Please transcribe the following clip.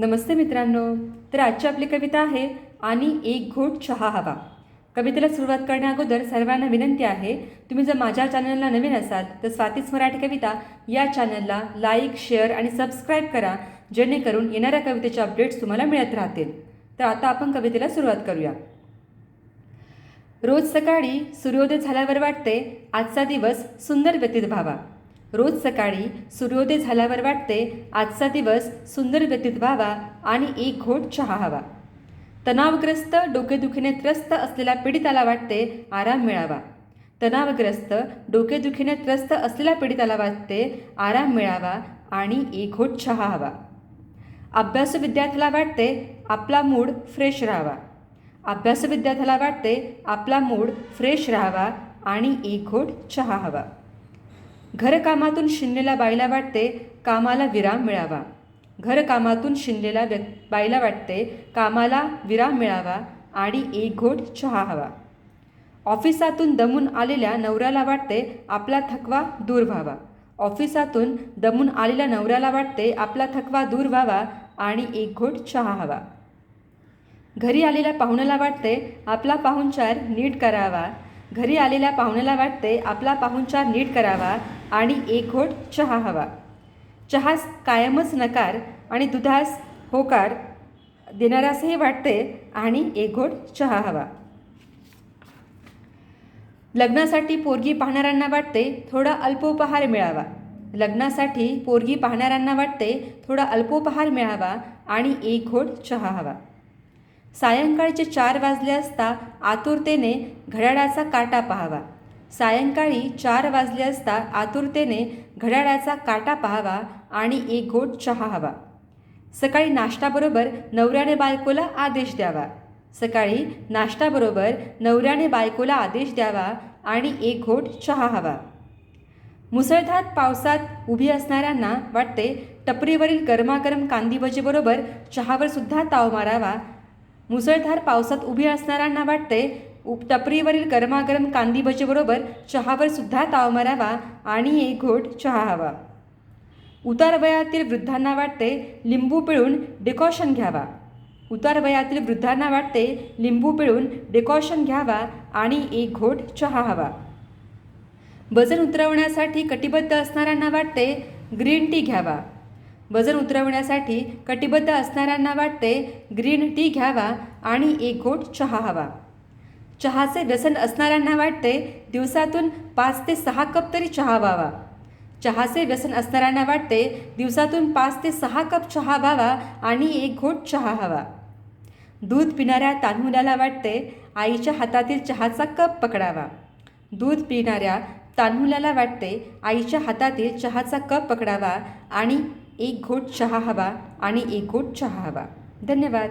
नमस्ते मित्रांनो तर आजची आपली कविता आहे आणि एक घोट चहा हवा. कवितेला सुरुवात करण्याअगोदर सर्वांना विनंती आहे तुम्ही जर माझ्या चॅनलला नवीन असाल तर स्वातीच मराठी कविता या चॅनलला लाईक शेअर आणि सबस्क्राईब करा जेणेकरून येणाऱ्या कवितेचे अपडेट्स तुम्हाला मिळत राहतील. तर आता आपण कवितेला सुरुवात करूया. रोज सकाळी सूर्योदय झाल्यावर वाटते आजचा दिवस सुंदर व्यतीत व्हावा. रोज सकाळी सूर्योदय झाल्यावर वाटते आजचा दिवस सुंदर व्यतीत व्हावा आणि एक घोट चहा हवा. तणावग्रस्त डोकेदुखीने त्रस्त असलेल्या पीडिताला वाटते आराम मिळावा. तणावग्रस्त डोकेदुखीने त्रस्त असलेल्या पीडिताला वाटते आराम मिळावा आणि एक घोट चहा हवा. अभ्यास विद्यार्थ्याला वाटते आपला मूड फ्रेश राहावा. अभ्यास विद्यार्थ्याला वाटते आपला मूड फ्रेश राहावा आणि एक घोट चहा हवा. घरकामातून शिनलेल्या बाईला वाटते कामाला विराम मिळावा. घरकामातून शिनलेल्या व्यक् बाईला वाटते कामाला विराम मिळावा आणि एक घोट चहा हवा. ऑफिसातून दमून आलेल्या नवऱ्याला वाटते आपला थकवा दूर व्हावा. ऑफिसातून दमून आलेल्या नवऱ्याला वाटते आपला थकवा दूर व्हावा आणि एक घोट चहा हवा. घरी आलेल्या पाहुण्याला वाटते आपला पाहुणचार नीट करावा. घरी आलेल्या पाहुण्याला वाटते आपला पाहुणचार नीट करावा आणि एक घोट चहा हवा. चहास कायमच नकार आणि दुधास होकार देणाऱ्यासही वाटते आणि एक घोट चहा हवा. लग्नासाठी पोरगी पाहणाऱ्यांना वाटते थोडा अल्पोपहार मिळावा. लग्नासाठी पोरगी पाहणाऱ्यांना वाटते थोडा अल्पोपहार मिळावा आणि एक घोट चहा हवा. सायंकाळचे चार वाजले असता आतुरतेने घड्याळाचा काटा पाहावा. सायंकाळी चार वाजले असता आतुरतेने घड्याळाचा काटा पाहावा आणि एक घोट चहा हवा. सकाळी नाश्ताबरोबर नवऱ्याने बायकोला आदेश द्यावा. सकाळी नाश्ताबरोबर नवऱ्याने बायकोला आदेश द्यावा आणि एक घोट चहा हवा. मुसळधार पावसात उभी असणाऱ्यांना वाटते टपरीवरील गरमागरम कांदीभजीबरोबर चहावर सुद्धा ताव मारावा मुसळधार पावसात उभी असणाऱ्यांना वाटते उप टपरीवरील गरमागरम कांदी भजीबरोबर चहावर सुद्धा ताव मारावा आणि एक घोट चहा हवा. उतार वयातील वृद्धांना वाटते लिंबू पिळून डिकॉशन घ्यावा. उतार वयातील वृद्धांना वाटते लिंबू पिळून डिकॉशन घ्यावा आणि एक घोट चहा हवा. वजन उतरवण्यासाठी कटिबद्ध असणाऱ्यांना वाटते ग्रीन टी घ्यावा. वजन उतरवण्यासाठी कटिबद्ध असणाऱ्यांना वाटते ग्रीन टी घ्यावा आणि एक घोट चहा हवा. चहाचे व्यसन असणाऱ्यांना वाटते दिवसातून पाच ते सहा कप तरी चहा व्हावा. चहाचे व्यसन असणाऱ्यांना वाटते दिवसातून पाच ते सहा कप चहा व्हावा आणि एक घोट चहा हवा. दूध पिणाऱ्या तान्हुल्याला वाटते आईच्या हातातील चहाचा कप पकडावा. दूध पिणाऱ्या तान्हुल्याला वाटते आईच्या हातातील चहाचा कप पकडावा आणि एक घोट चहा हवा आणि एक घोट चहा हवा धन्यवाद.